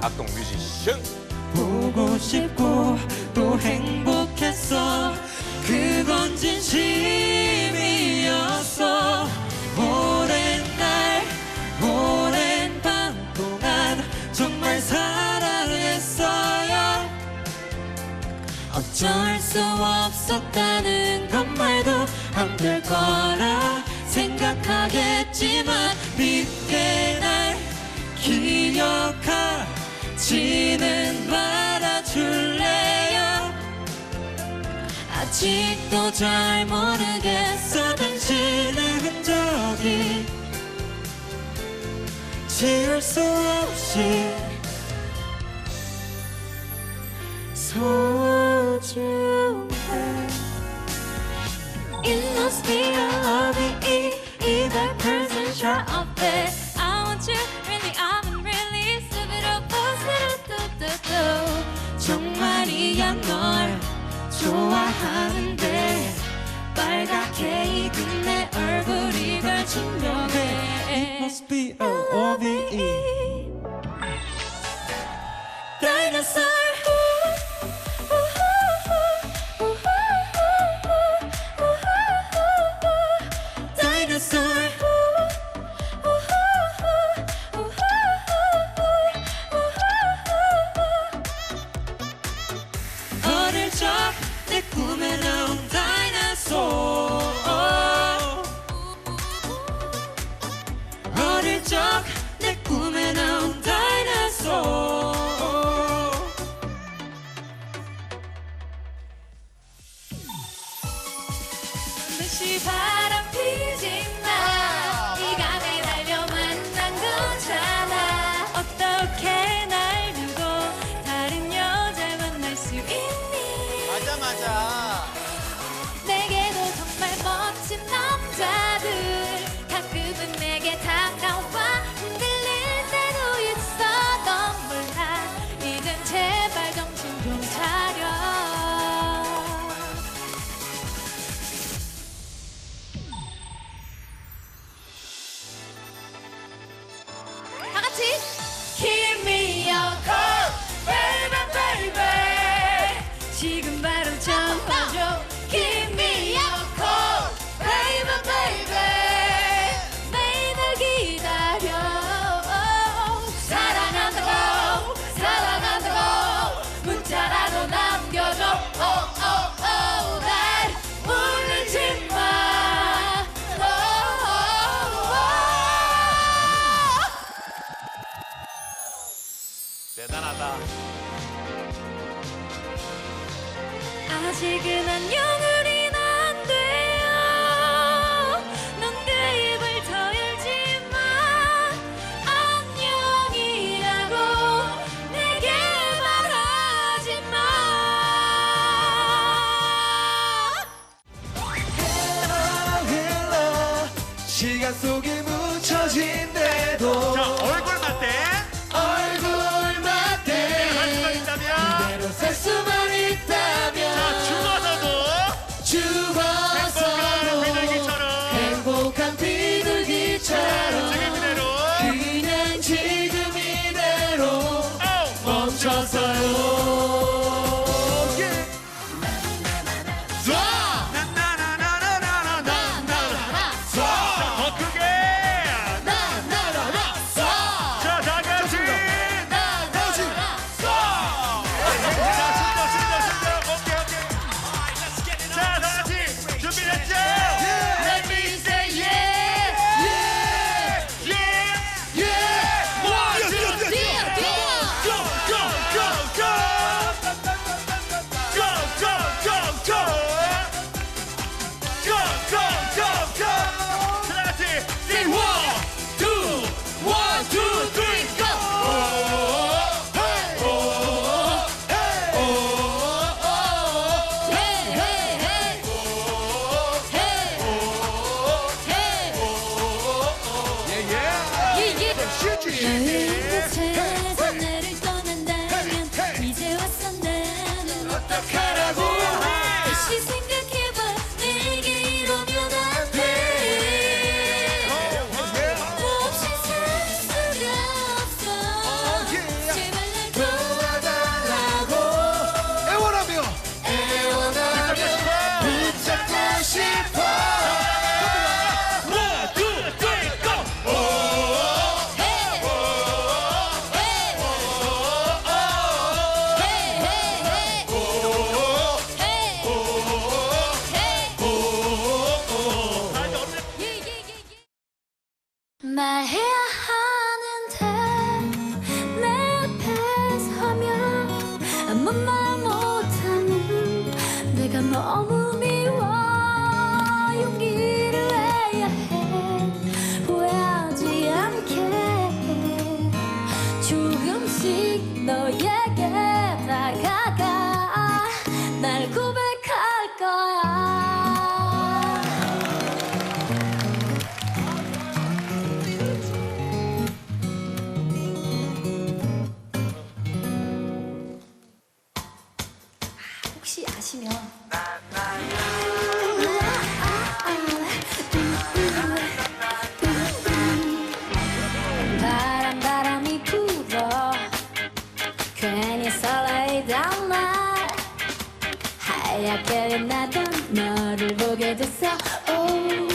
악동 뮤지션. 보고 싶고 또 행복했어. 그건 진심이었어. 오랜 날 오랜 밤 동안 정말 사랑했어요. 어쩔 수 없었다는 건 말도 안 될 거라 생각하겠지만 믿게 날 기억하지는 말아줄래요? 아직도 잘 모르겠어 당신의 흔적이 지울 수 없이 소중해 It must be a love either person sure of it I want you really I'm really 스비로포스루뚜뚜뚜 정말이야 널 좋아하는데 빨갛게 익은 내 얼굴이 널 증명해 It must be a O-V-E Dinosaur Dinosaur 속에 묻혀진대도. 자 얼굴 맞대. 얼굴 Ama 하얗게 빛나던 너를 보게 됐어 oh.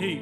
헤이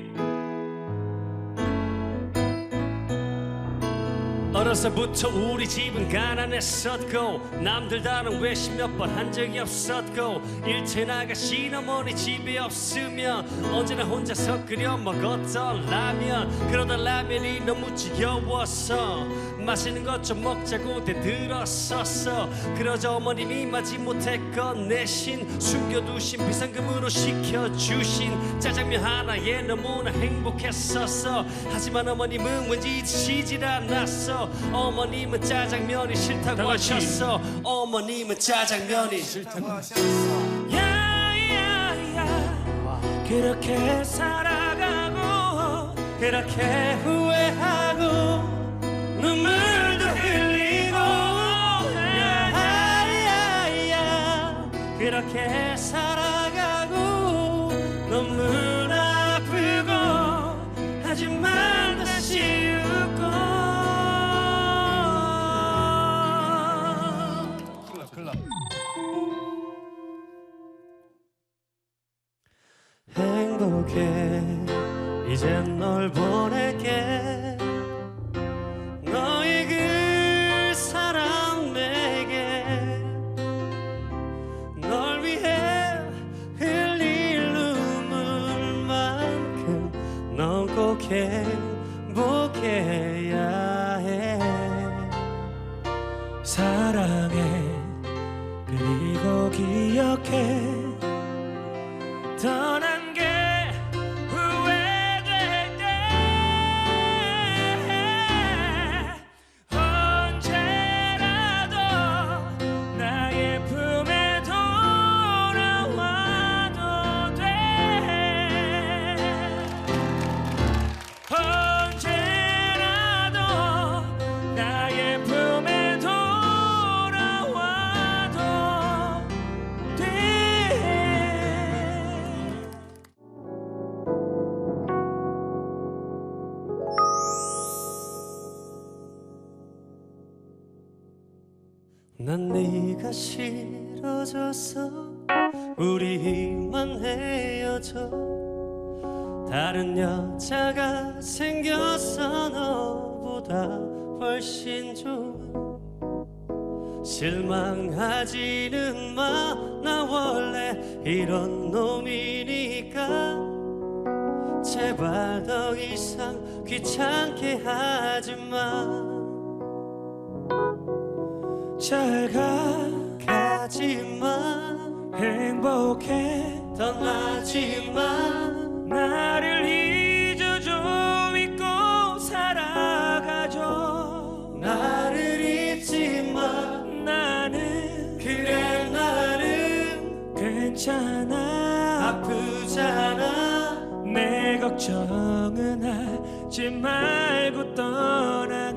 어려서부터 우리 집은 가난했었고 남들 다는 외식 몇 번 한 적이 없었고 일체 나가 시어머니 집이 없으면 언제나 혼자서 끓여 먹었던 라면 그러다 라면이 너무 지겨워서 맛있는 것 좀 먹자고 대들었었어. 그러자 어머님이 마지 못했건 내신 숨겨두신 비상금으로 시켜주신 짜장면 하나에 너무나 행복했었어. 하지만 어머님은 왠지 드시질 않았어. 어머님은 짜장면이 싫다고 하셨어. 어머님은 짜장면이 싫다고 야야야. 그렇게 살아가고 그렇게 후 네가 싫어져서 우리만 헤어져. 다른 여자가 생겨서 너보다 훨씬 좋은 실망하지는 마. 나 원래 이런 놈이니까. 제발 더 이상 귀찮게 하지 마. 잘 가, 행복해. 떠나지마 나를 잊어 좀 잊고 살아가줘 나를 잊지 마 나는 그래 나는 괜찮아. 아프잖아. 내 걱정은 하지 말고 떠나